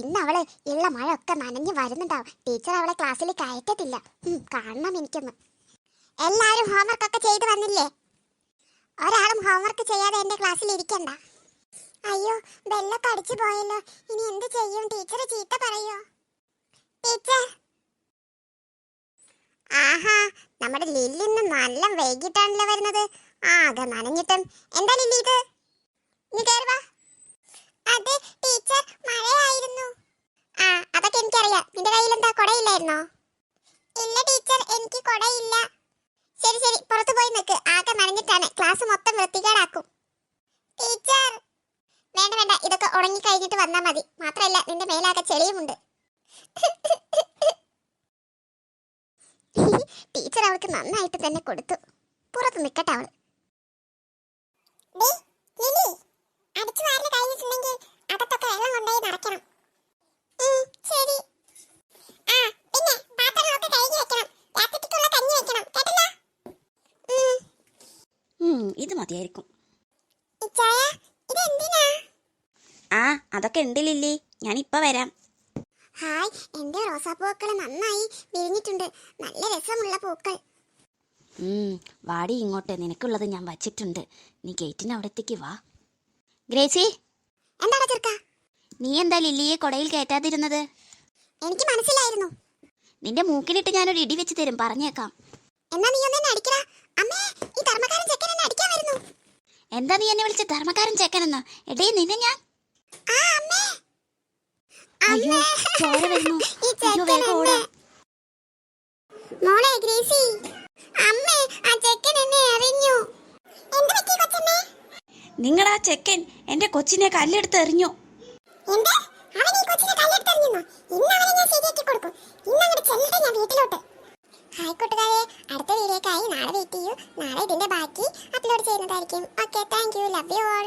ഇന്ന് അവൾ ഉള്ള മഴ ഒക്കെ നനഞ്ഞു വരുന്നുണ്ടാവും. ടീച്ചർ അവളെ ക്ലാസ്സിൽ കയറ്റത്തില്ല കാണണം എനിക്കൊന്ന്. എല്ലാരും ഹോംവർക്ക് ഒക്കെ ചെയ്തു വന്നില്ലേ? ഒരാളും ഹോംവർക്ക് ചെയ്യാതെ എന്റെ ക്ലാസ്സിൽ ഇരിക്കണ്ട. അയ്യോ ബെല്ലൊക്കെ അടിച്ചു പോയല്ലോ. ഇനി എന്ത് ചെയ്യും? ടീച്ചർ ചീത്ത പറയോ? ടീച്ചർ? ആഹാ നമ്മുടെ ലില്ലി ഇന്ന് നല്ല വൈകിട്ടാണല്ലോ വരുന്നത്. ആകെ നനഞ്ഞിട്ടും. എന്താ ലില്ലി ഇത്? നീ കേറുവാ അതെ ടീച്ചർ മഴയായിരുന്നു ആ അതൊക്കെ എനിക്കറിയാം നിന്റെ കയ്യിൽ എന്താ കൊടയില്ലായിരുന്നോ? ഇല്ല ടീച്ചർ എനിക്ക് കൊടയില്ല. ശരി ശരി പുറത്തു പോയി നിൽക്ക് ആകെ നനഞ്ഞിട്ടാണ്. ക്ലാസ് മൊത്തം വൃത്തികേടാക്കും. ടീച്ചർ! വേണ്ട വേണ്ട ഇതൊക്കെ ഉണങ്ങി കഴിഞ്ഞിട്ട് വന്നാൽ മതി. മാത്രമല്ല നിന്റെ മേലാകെ ചെളിയുമുണ്ട്. ടീച്ചർ അവൾക്ക് നന്നായിട്ട് തന്നെ കൊടുത്തു. പുറത്ത് നിൽക്കട്ടെ അവൾ. ഇത് മതിയായിരിക്കും. ആ അതൊക്കെ ഉണ്ട് ലില്ലി. ഞാനിപ്പോ വരാം. ഹായ് എന്റെ റോസാപ്പൂക്കൾ നന്നായി വിരിഞ്ഞിട്ടുണ്ട്. നല്ല രസമുള്ള പൂക്കൾ. വാടി ഇങ്ങോട്ട്. നിനക്കുള്ളത് ഞാൻ വച്ചിട്ടുണ്ട്. നീ ഗേറ്റിന് അവിടത്തേക്ക് വാ. ഗ്രേസി? ചെറുക്ക? നീ എന്താ ലില്ലിയെ കൊടയിൽ കയറ്റാതിരുന്നത്? എനിക്ക് മനസ്സിലായിരുന്നു. നിന്റെ മൂക്കിലിട്ട് ഞാനൊരു ഇടി വെച്ച് തരും. പറഞ്ഞേക്കാം. എന്നാ നീ ഒന്ന് അടിക്കടാ. എന്താ നീ എന്നെ വിളിച്ച ധർമ്മക്കാരൻ ചേക്കനെന്നോ? എടേ നിന്നെ ഞാൻ അയ്യോ ചോര വരുന്നു. ഈ അയ്യോ ചെക്കൻ വേഗം എന്നെ. മോളെ ഗ്രേസി. അമ്മേ ആ ചെക്കൻ എന്നെ എറിഞ്ഞു എന്ത് പറ്റി കൊച്ചമ്മേ? നിങ്ങൾ ആ ചെക്കൻ എന്റെ കൊച്ചിനെ കല്ലെടുത്ത് എറിഞ്ഞു. എന്ത്? ഹായ് കൂട്ടുകാരെ അടുത്ത വീഡിയോക്കായി നാളെ വെയിറ്റ് ചെയ്യൂ. നാളെ ഇതിന്റെ ബാക്കി അപ്ലോഡ് ചെയ്യുന്നതായിരിക്കും. Okay thank you love you all